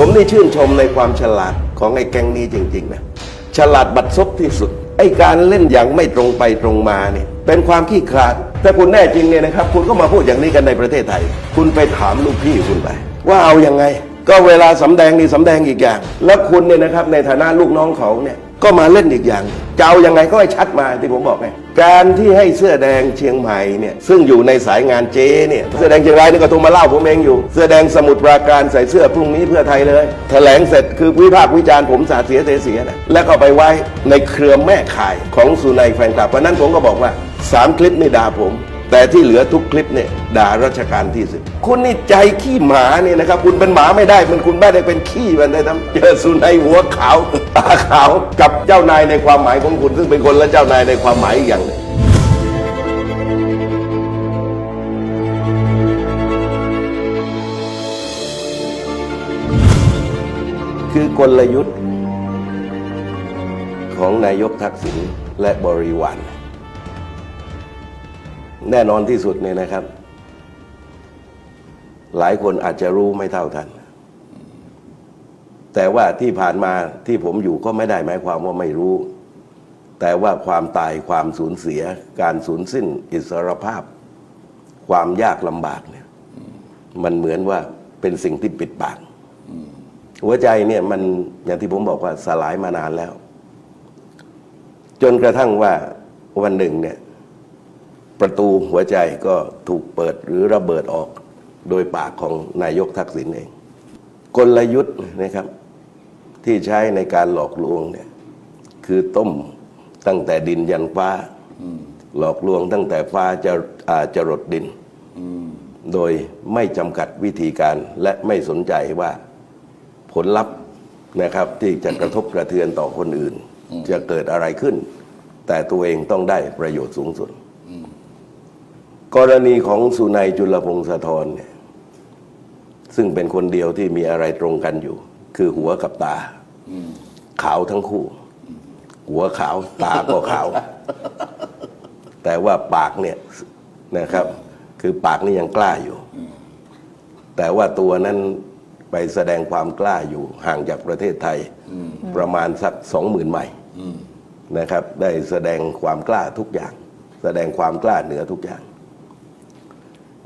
ผมนี่ชื่นชมในความฉลาดของไอ้แก๊งนี้จริงๆนะฉลาดบัดซบที่สุด ไอ้การเล่นอย่างไม่ตรงไปตรงมาเนี่ยเป็นความขี้ขลาดแต่คุณแน่จริงเนี่ยนะครับ คุณก็มาพูดอย่างนี้กันในประเทศไทย คุณไปถามลูกพี่คุณไป ว่าเอายังไง ก็เวลาสำแดงนี่สำแดงอีกอย่าง แล้วคุณเนี่ยนะครับในฐานะลูกน้องเขาเนี่ย ก็มาเล่นอีกอย่างจะเอายังไงก็ให้ชัดมาที่ผมบอกไงการที่ให้เสื้อแดงเชียงใหม่เนี่ยซึ่งอยู่ในสายงานเจเนี่ยเสื้อแดงเชียงรายนี่ก็โทรมาเล่าผมเองอยู่ เสื้อแดงสมุทรปราการใส่เสื้อพรุ่งนี้เพื่อไทยเลยแถลงเสร็จคือวิพากษ์วิจารณ์ผมสาเสียเสียนะแล้วก็ไปไว้ในเครือแม่ข่ายของสุนัยแฟนคลับเพราะนั้นผมก็บอกว่าสามคลิปนี่ด่าผม แต่ที่เหลือทุกคลิปเนี่ยด่ารัชการที่สิบคุณนี่ใจขี้หมาเนี่ยนะครับ คุณเป็นหมาไม่ได้ มันคุณไม่ได้เป็นขี้มันได้ทำเจอสุนัยหัวขาวตาขาวกับเจ้านายในความหมายของคุณ ซึ่งเป็นคนและเจ้านายในความหมายอีกอย่างหนึ่งคือกลยุทธ์ของนายกทักษิณและบริวาร แน่นอนที่สุดเนี่ยนะครับ หลายคนอาจจะรู้ไม่เท่าทัน แต่ว่าที่ผ่านมาที่ผมอยู่ก็ไม่ได้หมายความว่าไม่รู้ แต่ว่าความตายความสูญเสีย การสูญสิ้นอิสรภาพ ความยากลำบากเนี่ย มันเหมือนว่าเป็นสิ่งที่ปิดปากหัวใจเนี่ยมันอย่างที่ผมบอกว่าสลายมานานแล้ว จนกระทั่งว่าวันหนึ่งเนี่ย ประตูหัวใจก็ถูกเปิดหรือระเบิดออกโดยปากของนายกทักษิณเอง กลยุทธ์นะครับที่ใช้ในการหลอกลวงเนี่ยคือต้มตั้งแต่ดินยันฟ้า หลอกลวงตั้งแต่ฟ้าจะอาจะรดดิน โดยไม่จำกัดวิธีการและไม่สนใจว่าผลลัพธ์นะครับที่จะกระทบกระเทือนต่อคนอื่น จะเกิดอะไรขึ้น แต่ตัวเองต้องได้ประโยชน์สูงสุด กรณีของสุนัยจุลพงศธรเนี่ยซึ่งเป็นคนเดียวที่มีอะไรตรงกันอยู่ คือหัวกับตาขาวทั้งคู่ หัวขาวตาก็ขาว แต่ว่าปากเนี่ยนะครับ คือปากนี่ยังกล้าอยู่ แต่ว่าตัวนั้นไปแสดงความกล้าอยู่ห่างจากประเทศไทย ประมาณสักสองหมื่นไมล์นะครับ ได้แสดงความกล้าทุกอย่าง แสดงความกล้าเหนือทุกอย่าง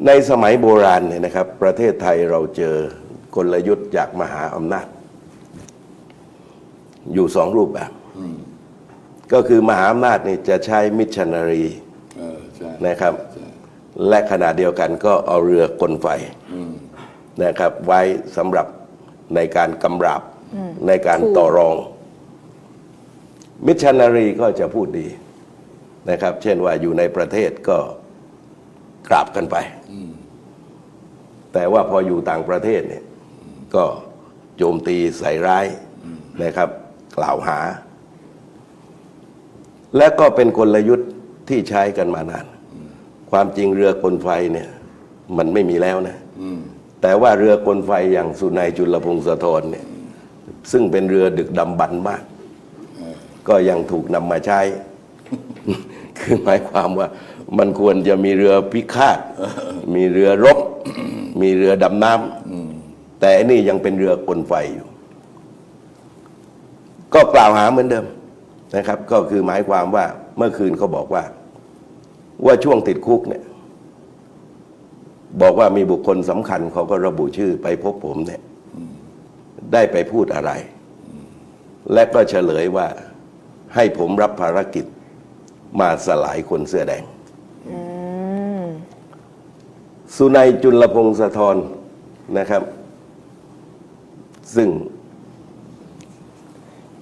ในสมัยโบราณเนี่ยนะครับ ประเทศไทยเราเจอกลยุทธ์จากมหาอำนาจ อยู่สองรูปแบบ ก็คือมหาอำนาจนี่จะใช้มิชชันนารีนะครับ และขณะเดียวกันก็เอาเรือกลไฟนะครับ ไว้สำหรับในการกำราบในการต่อรอง มิชชันนารีก็จะพูดดีนะครับ เช่นว่าอยู่ในประเทศก็ กราบกันไป แต่ว่าพออยู่ต่างประเทศเนี่ย ก็โจมตีใส่ร้ายนะครับ กล่าวหา และก็เป็นกลยุทธ์ที่ใช้กันมานาน ความจริงเรือกลไฟเนี่ย มันไม่มีแล้วนะแต่ว่าเรือกลไฟอย่างสุนัยจุลพงศธรเนี่ย ซึ่งเป็นเรือดึกดำบรรพ์มาก ก็ยังถูกนำมาใช้ คือหมายความว่ามันควรจะมีเรือพิฆาต มีเรือรบ มีเรือดำน้ำแต่อันนี่ยังเป็นเรือกลไฟอยู่ ก็กล่าวหาเหมือนเดิมนะครับ ก็คือหมายความว่าเมื่อคืนเขาบอกว่า ว่าช่วงติดคุกเนี่ย บอกว่ามีบุคคลสำคัญเขาก็ระบุชื่อไปพบผมเนี่ย ได้ไปพูดอะไร และก็เฉลยว่าให้ผมรับภารกิจ มาสลายคนเสื้อแดง สุนัยจุลพงศธรนะครับ ซึ่ง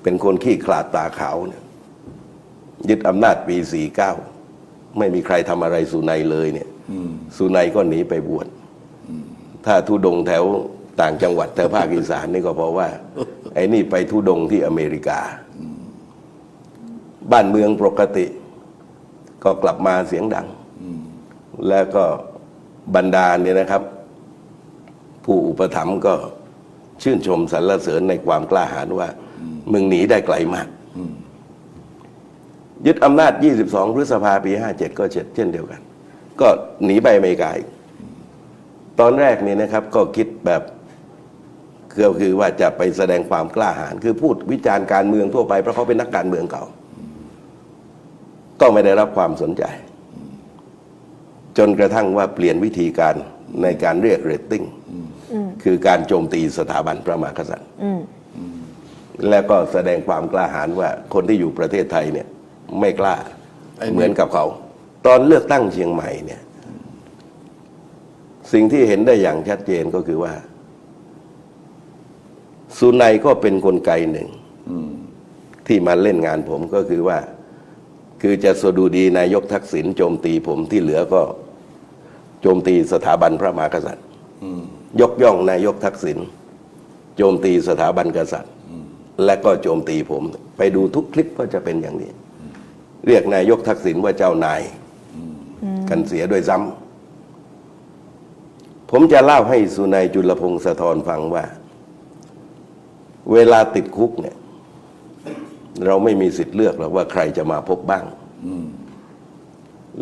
เป็นคนขี้ขลาดตาขาวเนี่ยยึดอำนาจปี 49 ไม่มีใครทำอะไรสุนัยเลยเนี่ยสุนัยก็หนีไปบวชถ้าทุดงค์แถวต่างจังหวัดแถวภาคอีสานนี่ก็เพราะว่า ไอ้นี่ไปทุดงค์ที่อเมริกา บ้านเมืองปกติ ก็กลับมาเสียงดัง แล้วก็บรรดาเนี่ยนะครับ ผู้อุปถัมภ์ก็ชื่นชมสรรเสริญในความกล้าหาญว่า มึงหนีได้ไกลมาก ยึดอำนาจ 22 พฤษภาปี 57 ก็เช่นเดียวกัน ก็หนีไปอเมริกาอีกตอนแรกนี่นะครับก็คิดแบบก็คือว่าจะไปแสดงความกล้าหาญคือพูดวิจารณ์การเมืองทั่วไปเพราะเขาเป็นนักการเมืองเก่า ก็ไม่ได้รับความสนใจ จนกระทั่งว่าเปลี่ยนวิธีการในการเรียกเรตติ้งอืมคือการโจมตีสถาบันพระมหากษัตริย์อืมแล้วก็แสดงความกล้าหาญว่าคนที่อยู่ประเทศไทยเนี่ย ไม่กล้าไอ้นี่เหมือนกับเขา ตอนเลือกตั้งเชียงใหม่เนี่ย สิ่งที่เห็นได้อย่างชัดเจนก็คือว่าสุนัยก็เป็นนกลไกหนึ่งอืมที่มาเล่นงานผมก็คือว่า คือจะสดุดีนายกทักษิณโจมตีผมที่เหลือก็ โจมตีสถาบันพระมหากษัตริย์ยกย่องนายกทักษิณโจมตีสถาบันกษัตริย์ และก็โจมตีผม ไปดูทุกคลิปก็จะเป็นอย่างนี้ เรียกนายกทักษิณว่าเจ้านายกันเสียด้วยซ้ำผมจะเล่าให้สุนัยจุลพงศ์สะทอนฟังว่า เวลาติดคุกเนี่ย เราไม่มีสิทธิ์เลือกหรอกว่าใครจะมาพบบ้างอืม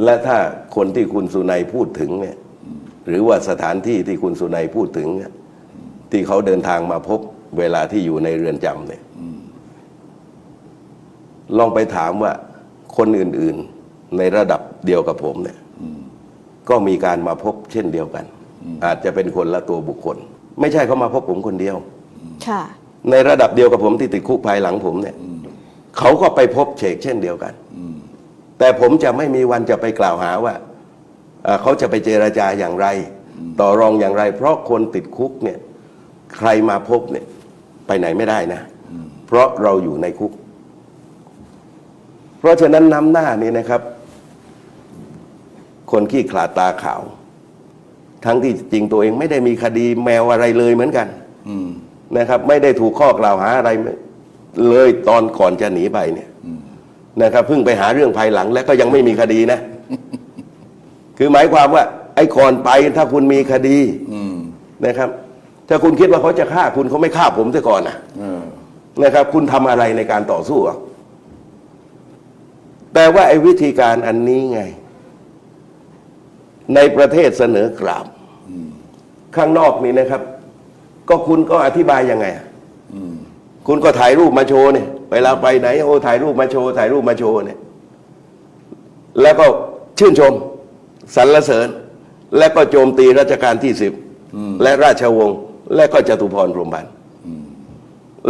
และถ้าคนที่คุณสุนัยพูดถึงเนี่ย หรือว่าสถานที่ที่คุณสุนัยพูดถึงเนี่ยที่เขาเดินทางมาพบเวลาที่อยู่ในเรือนจำเนี่ยลองไปถามว่าคนอื่น ๆ ในระดับเดียวกับผมเนี่ยก็มีการมาพบเช่นเดียวกัน อาจจะเป็นคนละตัวบุคคล ไม่ใช่เขามาพบผมคนเดียวค่ะในระดับเดียวกับผมที่ติดคุกภายหลังผมเนี่ย เขาก็ไปพบเชกเช่นเดียวกัน แต่ผมจะไม่มีวันจะไปกล่าวหาว่าเขาจะไปเจราจาอย่างไร ต่อรองอย่างไร เพราะคนติดคุกเนี่ยใครมาพบเนี่ยไปไหนไม่ได้นะ เพราะเราอยู่ในคุก เพราะฉะนั้นน้ำหน้านี่นะครับ คนขี้ขลาดตาขาว ทั้งที่จริงตัวเองไม่ได้มีคดีแมวอะไรเลยเหมือนกันนะครับ ไม่ได้ถูกข้อกล่าวหาอะไร เลยตอนก่อนจะหนีไปเนี่ยนะครับเพิ่งไปหาเรื่องภายหลัง แล้วก็ยังไม่มีคดีนะ คือหมายความว่า ไอ้ก่อนไปถ้าคุณมีคดีอืมนะครับ ถ้าคุณคิดว่าเขาจะฆ่าคุณเขาไม่ฆ่าผมซะก่อนนะเออนะครับ คุณทำอะไรในการต่อสู้อะแต่ว่าไอ้วิธีการอันนี้ไง ในประเทศเสนอกราบข้างนอกนี่นะครับ ก็คุณก็อธิบายยังไงอะอืม คุณก็ถ่ายรูปมาโชว์เนี่ยเวลาไปไหนโอ้ถ่ายรูปมาโชว์ถ่ายรูปมาโชว์เนี่ยแล้วก็ชื่นชมสรรเสริญ และก็โจมตีรัชกาลที่สิบและราชวงศ์และก็จตุพรพรหมพันธ์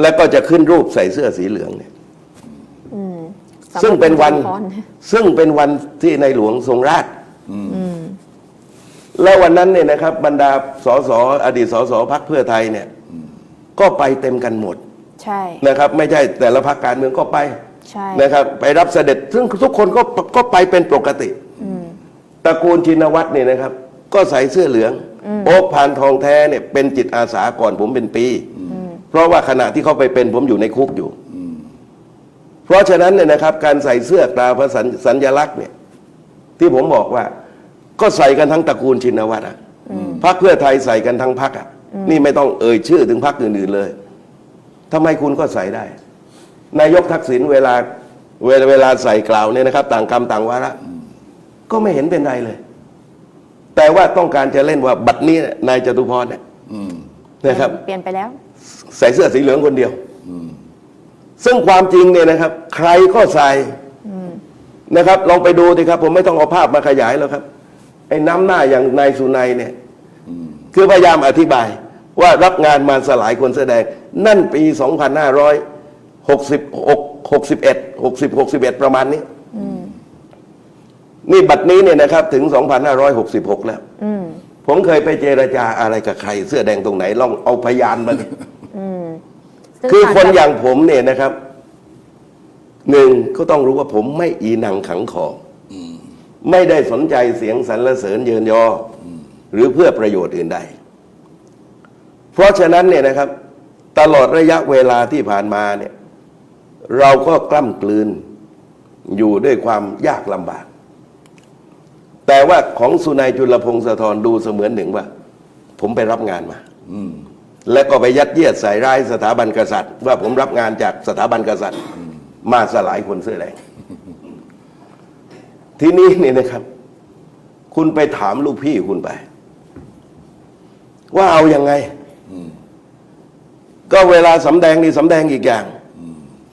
และก็จะขึ้นรูปใส่เสื้อสีเหลืองเนี่ยอืมซึ่งเป็นวันสำหรับคุณจตุพรซึ่งเป็นวันที่ในหลวงทรงราชอืมแล้ววันนั้นเนี่ยนะครับ บรรดาสสอดีตสสพักเพื่อไทยเนี่ย ก็ไปเต็มกันหมด ใช่นะครับไม่ใช่แต่ละพักการเมืองก็ไปใช่นะครับ ไปรับเสด็จซึ่งทุกคนก็ก็ไปเป็นปกติอืมตระกูลชินวัตรเนี่ยนะครับ ก็ใส่เสื้อเหลือง โอ๊คพานทองแท้เนี่ยเป็นจิตอาสาก่อนผมเป็นปี เพราะว่าขณะที่เขาไปเป็นผมอยู่ในคุกอยู่เพราะฉะนั้นเนี่ยนะครับ การใส่เสื้อตราพระสัญสัญลักษณ์เนี่ย ที่ผมบอกว่า ก็ใส่กันทั้งตระกูลชินวัตรอะพรรคเพื่อไทยใส่กันทั้งพรรคอะนี่ไม่ต้องเอ่ยชื่อถึงพรรคอื่นๆเลย ทำไมคุณก็ใส่ได้ นายกทักษิณเวลาเวลาเวลาใส่กล่าวเนี่ยนะครับ ต่างกรรมต่างวาระก็ไม่เห็นเป็นไรเลย แต่ว่าต้องการจะเล่นว่าบัตรนี้เนี่ยนายจตุพรเนี่ยอืมนะครับ เปลี่ยนไปแล้ว ใส่เสื้อสีเหลืองคนเดียวซึ่งความจริงเนี่ยนะครับ ใครก็ใส่นะครับ ลองไปดูสิครับ ผมไม่ต้องเอาภาพมาขยายแล้วครับ ไอ้น้ำหน้าอย่างนายสุนัยเนี่ยคือพยายามอธิบายว่ารับงานมาสลายคนแสดง นั่นปี 2560 61 60 61 ประมาณนี้ นี่บัตรนี้เนี่ยนะครับ ถึง 2566 แล้วอืมผมเคยไปเจรจาอะไรกับใคร เสื้อแดงตรงไหน ลองเอาพยานมาดิอืมซึ่งคือต่คนจกอย่างผมเนี่ยนะครับ หนึ่งก็ต้องรู้ว่าผมไม่อีหนังขังคออไม่ได้สนใจเสียงสรรเสริญเยินยออหรือเพื่อประโยชน์อื่นใด เพราะฉะนั้นเนี่ยนะครับ ตลอดระยะเวลาที่ผ่านมาเนี่ยเราก็กล้ำกลืนอยู่ด้วยความยากลำบาก แต่ว่าของสุนัยจุลพงศธรดูเสมือนหนึ่งว่า ผมไปรับงานมาอืมและก็ไปยัดเยียดใส่ร้ายสถาบันกษัตริย์ ว่าผมรับงานจากสถาบันกษัตริย์ มาสลายคนเสื้อแดงทีนี้เนี่ยนะครับ คุณไปถามลูกพี่คุณไป ว่าเอาอยัางไง ก็เวลาสำแดงนี่สำแดงอีกอย่าง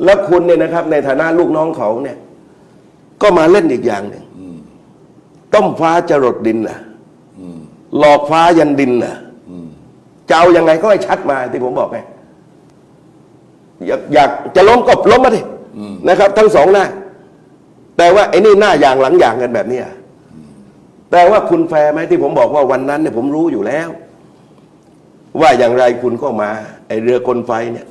แล้วคุณเนี่ยนะครับ ในฐานะลูกน้องเขาเนี่ย ก็มาเล่นอีกอย่างหนึ่งต้มฟ้าจรดดินน่ะหลอกฟ้ายันดินน่ะจะเอายังไงก็ให้ชัดมาที่ผมบอกไงอยากอยากจะล้มก็ล้มมาดินะครับ ทั้งสองหน้า แต่ว่าไอ้นี่หน้าอย่างหลังอย่างกันแบบเนี้ยแต่ว่าคุณแฟร์ไหมที่ผมบอกว่าวันนั้นเนี่ยผมรู้อยู่แล้ว ว่าอย่างไรคุณก็มาไอ้เรือกลไฟเนี่ย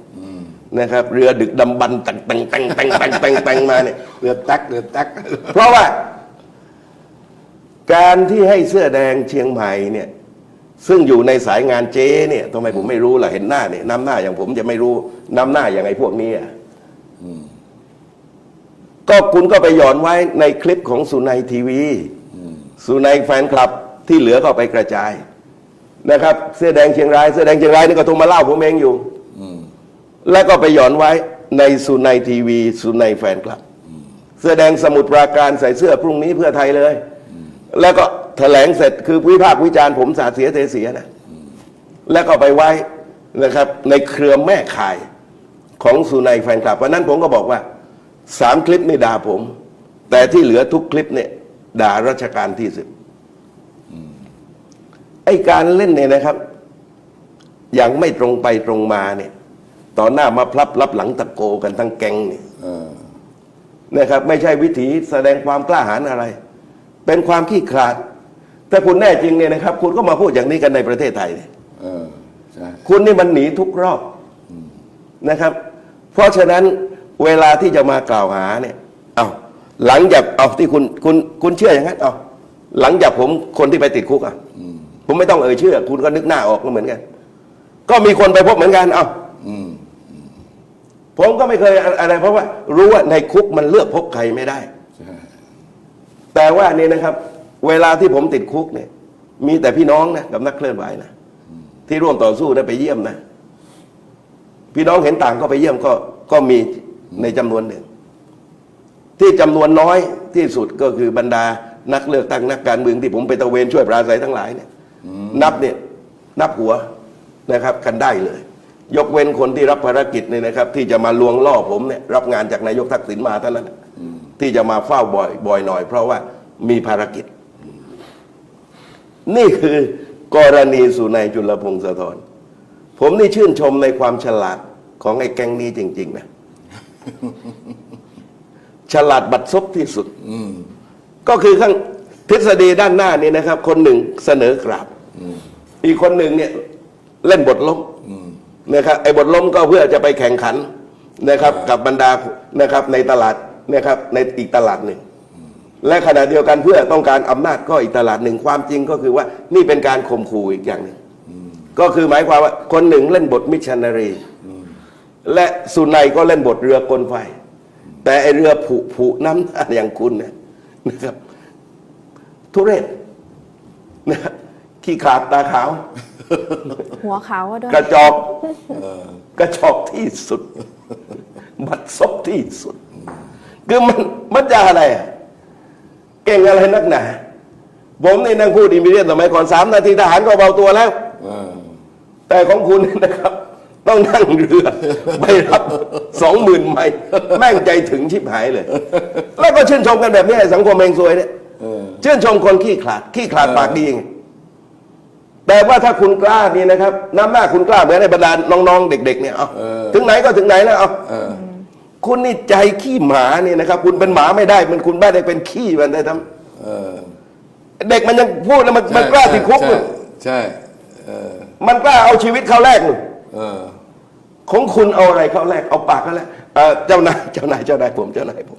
นะครับ เรือดึกดำบรรพ์แต่งแต่งแต่งแต่งแต่งแต่งแต่งมาเนี่ยเรือแตักเรือแตัก เพราะว่า การที่ให้เสื้อแดงเชียงใหม่เนี่ย ซึ่งอยู่ในสายงานเจ๊เนี่ยทำไมผมไม่รู้ล่ะเห็นหน้าเนี่ยน้ำหน้าอย่างผมจะไม่รู้น้ำหน้าอย่างไอ้พวกนี้อะก็คุณก็ไปหย่อนไว้ในคลิปของสุนัยทีวี สุนัยแฟนคลับที่เหลือก็ไปกระจาย นะครับเสื้อแดงเชียงรายเสื้อแดงเชียงรายนี่ก็โทรมาเล่าผมเองอยู่แล้วก็ไปหย่อนไว้ในสุนัยทีวี สุนัยแฟนคลับ เสื้อแดงสมุทรปราการใส่เสื้อพรุ่งนี้เพื่อไทยเลย แล้วก็แถลงเสร็จคือวิพากษ์วิจารณ์ผมสาดเสียเทเสียนะแล้วก็ไปไว้นะครับ ในเครือแม่ข่ายของสุนัยแฟนคลับวันนั้นผมก็บอกว่าสามคลิปนี่ด่าผม แต่ที่เหลือทุกคลิปเนี่ยด่ารัชการที่สิบ ไอการเล่นเนี่ยนะครับ อย่างไม่ตรงไปตรงมาเนี่ย ต่อหน้ามาพลับรับหลังตะโกกันทั้งแก๊งเนี่ยเออนะครับ ไม่ใช่วิถีแสดงความกล้าหาญอะไร เป็นความขี้ขลาดถ้าคุณแน่จริงเนี่ยนะครับ คุณก็มาพูดอย่างนี้กันในประเทศไทยเนี่ยเออใช่คุณนี่มันหนีทุกรอบนะครับ เพราะฉะนั้นเวลาที่จะมากล่าวหาเนี่ย เอาหลังจากเอาที่คุณคุณคุณเชื่ออย่างนั้นเอาหลังจากผมคนที่ไปติดคุกอะ ผมไม่ต้องเอ่ยชื่อ คุณก็นึกหน้าออกก็เหมือนกัน ก็มีคนไปพบเหมือนกันเอาอืมผมก็ไม่เคยอะไร เพราะว่า รู้ว่าในคุกมันเลือกพบใครไม่ได้ใช่แต่ว่านี่นะครับ เวลาที่ผมติดคุกเนี่ย มีแต่พี่น้องนะกับนักเคลื่อนไหวนะที่ร่วมต่อสู้ได้ไปเยี่ยมนะพี่น้องเห็นต่างก็ไปเยี่ยมก็ก็มีในจำนวนหนึ่ง ที่จำนวนน้อยที่สุดก็คือบรรดานักเลือกตั้งนักการเมืองที่ผมไปตระเวนช่วยปราศัยทั้งหลายเนี่ย นับเนี่ยนับหัวนะครับกันได้เลย ยกเว้นคนที่รับภารกิจเนี่ยนะครับ ที่จะมาลวงล่อผมเนี่ยรับงานจากนายกทักษิณมาเท่านั้นนะที่จะมาเฝ้าบ่อยบ่อยหน่อย เพราะว่ามีภารกิจ นี่คือกรณีสุนัยจุลพงศ์สะทอนผมนี่ชื่นชมในความฉลาดของไอ้แก๊งนี้จริง ๆ นะ ฉลาดบัดซบที่สุดอืมก็คือข้างทฤษฎีด้านหน้านี่นะครับ คนหนึ่งเสนอกราบ อีกคนหนึ่งเนี่ยเล่นบทล้มนะครับไอ้บทล้มก็เพื่อจะไปแข่งขันนะครับ กับบรรดานะครับในตลาดนะครับในอีกตลาดหนึ่ง และขณะเดียวกันเพื่อต้องการอำนาจก็อีกตลาดหนึ่งความจริงก็คือว่านี่เป็นการข่มขู่อีกอย่างหนึ่งก็คือหมายความว่าคนหนึ่งเล่นบทมิชชันนารี และสุนัยก็เล่นบทเรือกลไฟ แต่ไอเรือผุผุน้ำหน้าอย่างคุณเนี่ยนะครับ ทุเรศนะ ขี้ขาดตาขาว หัวขาวก็ด้วยกระจอกกระจอกที่สุด บัดซบที่สุด คือมันมันจะอะไรอะเก่งอะไรนักหนาผมนี่นั่งพูดอิมิเรียนสมัยก่อนสามนาทีทหารก็เบาตัวแล้วเออแต่ของคุณเนี่ยนะครับ ต้องนั่งเรือ ไปรับสองหมื่นไมล์แม่งใจถึงชิบหายเลย แล้วก็ชื่นชมกันแบบนี้ไอ้สังคมเองซวยเนี่ยเออชื่นชมคนขี้ขลาดขี้ขลาดปากดีไง แต่ว่าถ้าคุณกล้านี่นะครับน้ำหน้าคุณกล้าเหมือนในบรรดาน้องๆ เด็ก ๆ เนี่ยเอาเออ ถึงไหนก็ถึงไหนแล้วเอาเออ คุณนี่ใจขี้หมาเนี่ยนะครับ คุณเป็นหมาไม่ได้ มันคุณไม่ได้เป็นขี้มันได้ทเออำเด็กมันยังพูดแล้วมันมันกล้าติดคุกใช่เลยใช่เออมันกล้าเอาชีวิตเขาแลกเลย เออ ของคุณเอาอะไรเข้าแรกเอาปากเข้าแรกเอ่อเจ้านายเจ้านายเจ้านายผมเจ้านายผม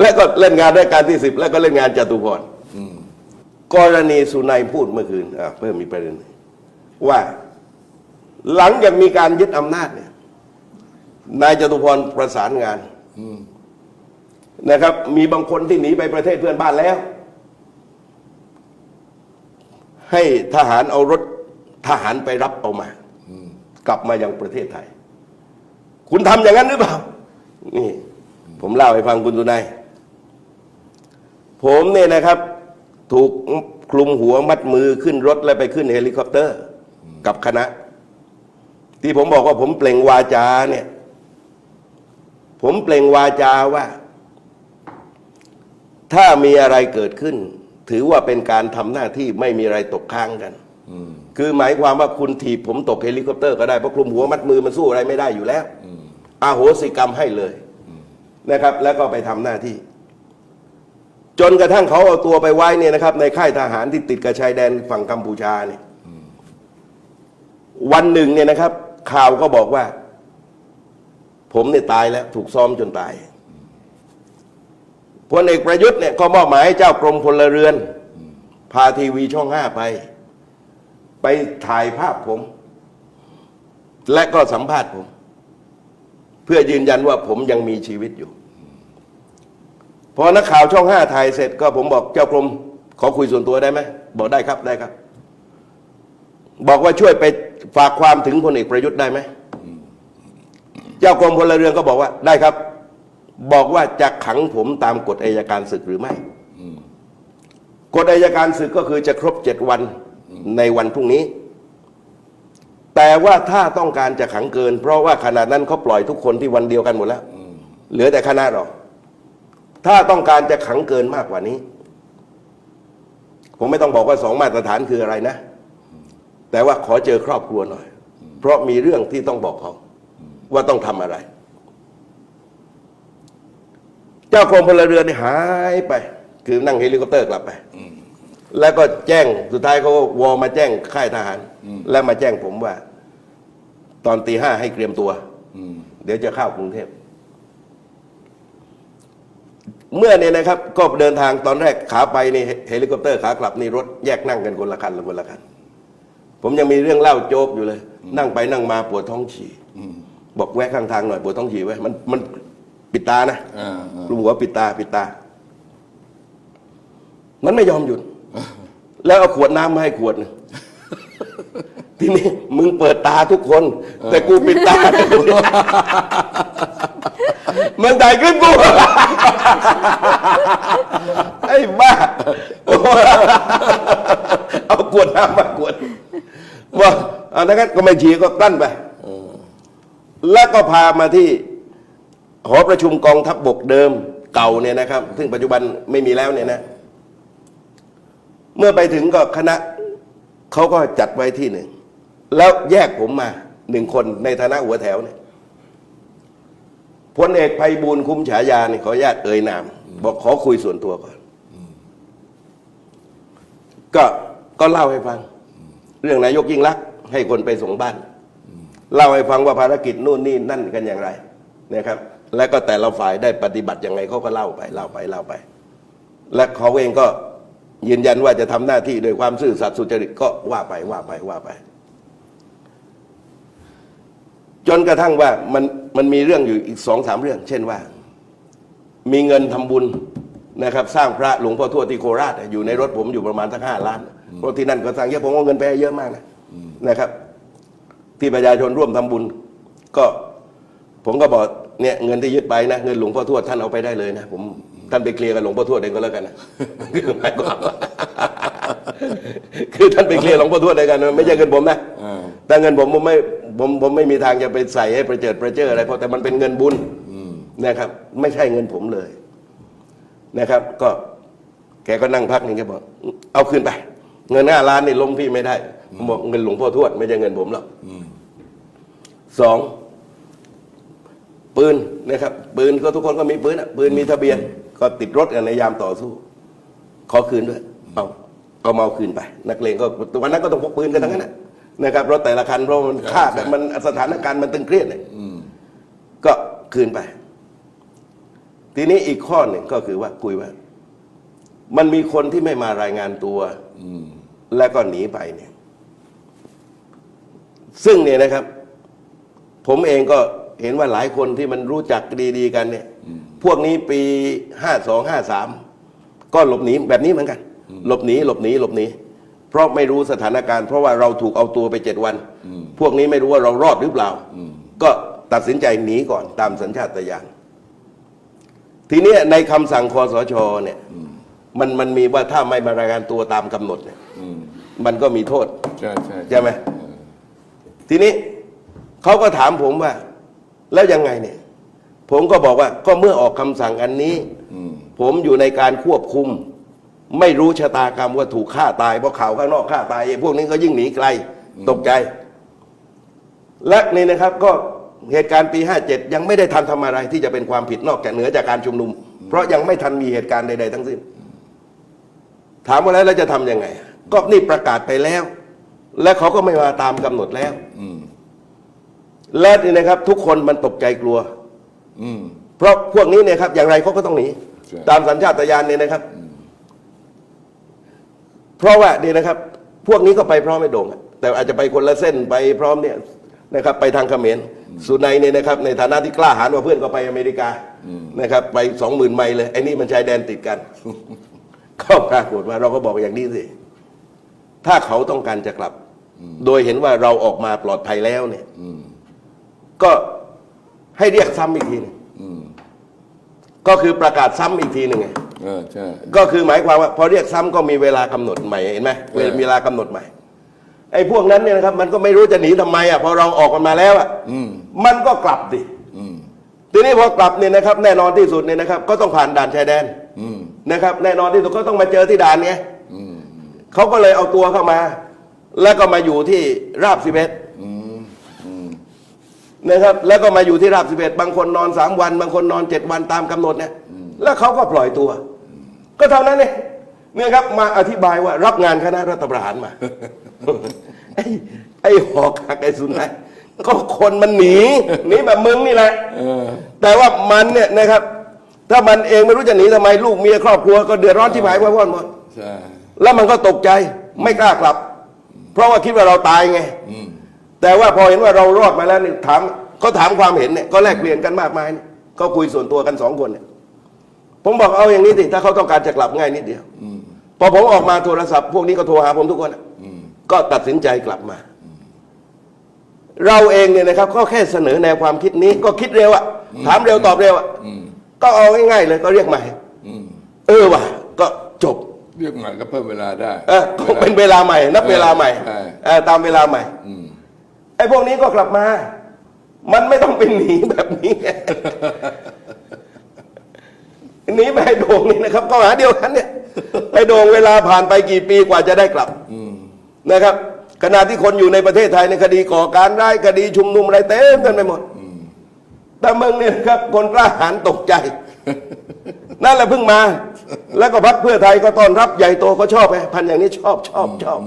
แล้วก็เล่นงานด้วยการที่สิบแล้วก็เล่นงานจตุพร กรณีสุนัยพูดเมื่อคืนเพิ่มมีประเด็นว่าหลังจากมีการยึดอำนาจเนี่ย นายจตุพรประสานงานนะครับ มีบางคนที่หนีไปประเทศเพื่อนบ้านแล้ว ให้ทหารเอารถทหารไปรับเอามากลับมายังประเทศไทย คุณทำอย่างนั้นหรือเปล่า นี่ ผมเล่าให้ฟังคุณตุนายผมเนี่ยนะครับ ถูกคลุมหัวมัดมือขึ้นรถแล้วไปขึ้นเฮลิคอปเตอร์ กับคณะ ที่ผมบอกว่าผมเปล่งวาจาเนี่ย ผมเปล่งวาจาว่า ถ้ามีอะไรเกิดขึ้น ถือว่าเป็นการทำหน้าที่ไม่มีอะไรตกค้างกันคือหมายความว่าคุณถีบผมตกเฮลิคอปเตอร์ก็ได้เพราะคลุมหัวมัดมือมันสู้อะไรไม่ได้อยู่แล้วอาโหสิกรรมให้เลยนะครับ แล้วก็ไปทำหน้าที่ จนกระทั่งเขาเอาตัวไปไว้เนี่ยนะครับ ในค่ายทหารที่ติดกับชายแดนฝั่งกัมพูชาเนี่ยวันหนึ่งเนี่ยนะครับ ข่าวก็บอกว่า ผมเนี่ยตายแล้ว ถูกซ้อมจนตายพลเอกประยุทธ์เนี่ยก็มอบหมายให้เจ้ากรมพลเรือน พาทีวีช่องห้าไป ไปถ่ายภาพผม และก็สัมภาษณ์ผม เพื่อยืนยันว่าผมยังมีชีวิตอยู่ พอนักข่าวช่องห้าถ่ายเสร็จก็ผมบอกเจ้ากรมขอคุยส่วนตัวได้ไหมบอกได้ครับได้ครับ บอกว่าช่วยไปฝากความถึงพลเอกประยุทธ์ได้ไหมเจ้ากรมพลเรือนก็บอกว่าได้ครับ บอกว่าจะขังผมตามกฎอายการศึกหรือไม่กฎอายการศึกก็คือจะครบเจ็ดวันในวันพรุ่งนี้ แต่ว่าถ้าต้องการจะขังเกิน เพราะว่าขณะนั้นเขาปล่อยทุกคนที่วันเดียวกันหมดแล้วเหลือแต่คณะหรอก ถ้าต้องการจะขังเกินมากกว่านี้ ผมไม่ต้องบอกว่าสองมาตรฐานคืออะไรนะ แต่ว่าขอเจอครอบครัวหน่อย เพราะมีเรื่องที่ต้องบอกเขาว่าต้องทำอะไร เจ้ากรมพลเรือนหายไป คือนั่งเฮลิคอปเตอร์กลับไปแล้วก็แจ้งสุดท้ายเขาวอมาแจ้งค่ายทหาร แล้วมาแจ้งผมว่า ตอนตีห้าให้เตรียมตัวเดี๋ยวจะเข้ากรุงเทพ เมื่อเนี่ยนะครับก็เดินทางตอนแรกขาไปนี่เฮลิคอปเตอร์ขากลับนี่รถแยกนั่งกันคนละคันละคนละคัน ผมยังมีเรื่องเล่าโจ๊กอยู่เลย นั่งไปนั่งมาปวดท้องฉี่อืมบอกแวะข้างทางหน่อยปวดท้องฉี่ไว้มันมันปิดตานะอ่าอ่าลุงหัวปิดตาปิดตา มันไม่ยอมหยุด แล้วเอาขวดน้ำมาให้ขวดหนึงทีนี้มึงเปิดตาทุกคน แต่กูปิดตามันถ่ายคลิปกู ไอ้บ้า เอาขวดน้ำมาขวดว่าเอานั้นก็ไม่ฉีก็ตั้นไป แล้วก็พามาที่ หอประชุมกองทัพบบกเดิมเก่าเนี่ยนะครับ ซึ่งปัจจุบันไม่มีแล้วเนี่ยนะ เมื่อไปถึงก็คณะเขาก็จัดไว้ที่หนึ่ง แล้วแยกผมมาหนึ่งคนในฐานะหัวแถวเนี่ย พลเอกภัยบูลย์คุ้มฉายาเนี่ยขออนุญาตเอ่ยนาม บอกขอคุยส่วนตัวก่อน ก็ก็เล่าให้ฟัง เรื่องนายกยิ่งรักษณ์ให้คนไปส่งบ้าน เล่าให้ฟังว่าภารกิจนู่นนี่นั่นกันอย่างไรนะครับ และก็แต่ละฝ่ายได้ปฏิบัติอย่างไรเขาก็เล่าไปเล่าไปเล่าไป และเขาเองก็ยืนยันว่าจะทำหน้าที่โดยความซื่อสัตย์สุจริตก็ว่าไปว่าไปว่าไป จนกระทั่งว่ามันมันมีเรื่องอยู่อีกสองสามเรื่อง เช่นว่า มีเงินทำบุญนะครับ สร้างพระหลวงพ่อทวดที่โคราชอยู่ในรถผมอยู่ประมาณสักห้าล้านเพราะที่นั่นก็สร้างเยอะผมเอาเงินไปเยอะมากนะนะครับ ที่ประชาชนร่วมทำบุญ ก็ผมก็บอกเนี่ยเงินที่ยึดไปนะเงินหลวงพ่อทวดท่านเอาไปได้เลยนะผมท่านไปเคลียร์กับหลวงพ่อทวดเองก็แล้วกันนะคือหมายความคือท่านไปเคลียร์หลวงพ่อทวดเองกัน ไม่ใช่เงินผมนะ แต่เงินผมผมไม่ผมผมไม่มีทางจะไปใส่ให้ประเจิดประเจิออะไรเพราะแต่มันเป็นเงินบุญนะครับ ไม่ใช่เงินผมเลยนะครับ ก็แกก็นั่งพักหนึ่งแกบอก เอาคืนไป เงินห้าล้านนี่ล้มพี่ไม่ได้ผมบอกเงินหลวงพ่อทวดไม่ใช่เงินผมหรอกสองปืนนะครับ ปืนก็ทุกคนก็มีปืนอะปืนมีทะเบียน ก็ติดรถกันในยามต่อสู้ ขอคืนด้วยเอาเอามาเอาคืนไป นักเลงก็วันนั้นก็ต้องพกปืนกันทั้งนั้นนะ นะครับรถแต่ละคันเพราะมันฆ่าแบบมันสถานการณ์มันตึงเครียดเนี่ยก็คืนไป ทีนี้อีกข้อหนึ่งก็คือว่าคุยว่า มันมีคนที่ไม่มารายงานตัวแล้วก็หนีไปเนี่ย ซึ่งเนี่ยนะครับ ผมเองก็เห็นว่าหลายคนที่มันรู้จักดีๆกันเนี่ย พวกนี้ปีห้าสองห้าสามก็หลบหนีแบบนี้เหมือนกัน หลบหนีหลบหนีหลบหนี เพราะไม่รู้สถานการณ์เพราะว่าเราถูกเอาตัวไปเจ็ดวัน พวกนี้ไม่รู้ว่าเรารอดหรือเปล่า ก็ตัดสินใจหนีก่อนตามสัญชาตญาณทีเนี้ยในคำสั่งคอสชเนี่ยมันมันมีว่าถ้าไม่มารายงานตัวตามกำหนดเนี่ยอืมมันก็มีโทษ ใช่ใช่ใช่ไหมทีนี้เขาก็ถามผมว่า แล้วยังไงเนี่ย ผมก็บอกว่าก็เมื่อออกคำสั่งอันนี้อืมผมอยู่ในการควบคุม ไม่รู้ชะตากรรมว่าถูกฆ่าตายเพราะข่าวข้างนอกฆ่าตายไอ้พวกนี้ก็ยิ่งหนีไกลตกใจ และนี่นะครับก็เหตุการณ์ปี 57 ยังไม่ได้ทันทำอะไรที่จะเป็นความผิดนอกจากเหนือจากการชุมนุม เพราะยังไม่ทันมีเหตุการณ์ใด ๆ ทั้งสิ้น ถามว่าแล้วเราจะทำยังไง ก็นี่ประกาศไปแล้ว และเขาก็ไม่มาตามกำหนดแล้วอืมและนี่นะครับ ทุกคนมันตกใจกลัวอืมเพราะพวกนี้เนี่ยครับ อย่างไรเขาก็ต้องหนีใช่ตามสัญชาตญาณเนี่ยนะครับ เพราะว่านี่นะครับ พวกนี้ก็ไปพร้อมไม่โด่งอะแต่อาจจะไปคนละเส้นไปพร้อมเนี่ยนะครับไปทางเขมรสุนัยเนี่ยนะครับในฐานะที่กล้าหาญกว่าเพื่อนก็ไปอเมริกานะครับไปสองหมื่นไมล์เลยไอ้นี่มันชายแดนติดกัน ก็ปรากฏว่าเราก็บอกอย่างนี้สิถ้าเขาต้องการจะกลับ โดยเห็นว่าเราออกมาปลอดภัยแล้วเนี่ยก็ให้เรียกซ้ำอีกทีหนึงก็คือประกาศซ้ำอีกทีหนึ่งไง เออใช่ก็คือหมายความว่าพอเรียกซ้ำก็มีเวลากำหนดใหม่เห็นไหมเออเวลากำหนดใหม่ไอ้พวกนั้นเนี่ยนะครับ มันก็ไม่รู้จะหนีทำไมอะพอเราออกกันมาแล้วอะอืมมันก็กลับดิอืมทีนี้พอกลับเนี่ยนะครับ แน่นอนที่สุดเนี่ยนะครับ ก็ต้องผ่านด่านชายแดนอืมนะครับ แน่นอนที่สุดก็ต้องมาเจอที่ด่านไงอืมเขาก็เลยเอาตัวเข้ามา แล้วก็มาอยู่ที่ราบสิบเอ็ดอืมอืมนะครับ แล้วก็มาอยู่ที่ราบสิบเอ็ดบางคนนอนสามวัน บางคนนอนเจ็ดวันตามกำหนดเนี่ยแล้วเขาก็ปล่อยตัว ก็เท่านั้นเองเนี่ยครับมาอธิบายว่ารับงานคณะรัฐประหารมา ไอ้ไอ้หอกหักไอ้สุนัยก็คนมันหนีหนีแบบมึงนี่แหละเออแต่ว่ามันเนี่ยนะครับ ถ้ามันเองไม่รู้จะหนีทำไมลูกเมียครอบครัวก็เดือดร้อนที่หายไปพ่อนหมดใช่แล้วมันก็ตกใจไม่กล้ากลับ เพราะว่าคิดว่าเราตายไงอืมแต่ว่าพอเห็นว่าเรารอดมาแล้วนี่ถามก็ถามความเห็นเนี่ยก็แลกเปลี่ยนกันมากมายเนี่ยก็คุยส่วนตัวกันสองคนเนี่ย ผมบอกเอาอย่างนี้สิถ้าเขาต้องการจะกลับง่ายนิดเดียวอืมพอผมออกมาโทรศัพท์ พวกนี้ก็โทรหาผมทุกคนอะอืมก็ตัดสินใจกลับมา เราเองเนี่ยนะครับ ก็แค่เสนอแนวความคิดนี้ ก็คิดเร็วอะถามเร็วตอบเร็วอะอืมก็เอาง่ายๆเลยก็เรียกใหม่อืมเออว่ะก็จบเรียกใหม่ก็เพิ่มเวลาได้เออคงเป็นเวลาใหม่ นับเวลาใหม่ใช่เออตามเวลาใหม่อืมไอ้พวกนี้ก็กลับมา มันไม่ต้องเป็นหนีแบบนี้ หนีไปไอ้โด่งนี่นะครับก็หาเดียวกันเนี่ยไอ้โด่งเวลาผ่านไปกี่ปีกว่าจะได้กลับอืมนะครับ ขณะที่คนอยู่ในประเทศไทยในคดีก่อการร้ายคดีชุมนุมอะไรเต็มกันไปหมดแต่เมืองเนี่ยนะครับคนกล้าหาญตกใจ นั่นแหละเพิ่งมา แล้วก็พักเพื่อไทยก็ต้อนรับใหญ่โตก็ชอบไงพันอย่างนี้ชอบชอบชอบ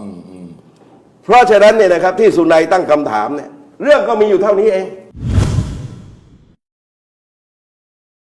เพราะฉะนั้นเนี่ยนะครับที่สุนัยตั้งคำถามเนี่ย เรื่องก็มีอยู่เท่านี้เอง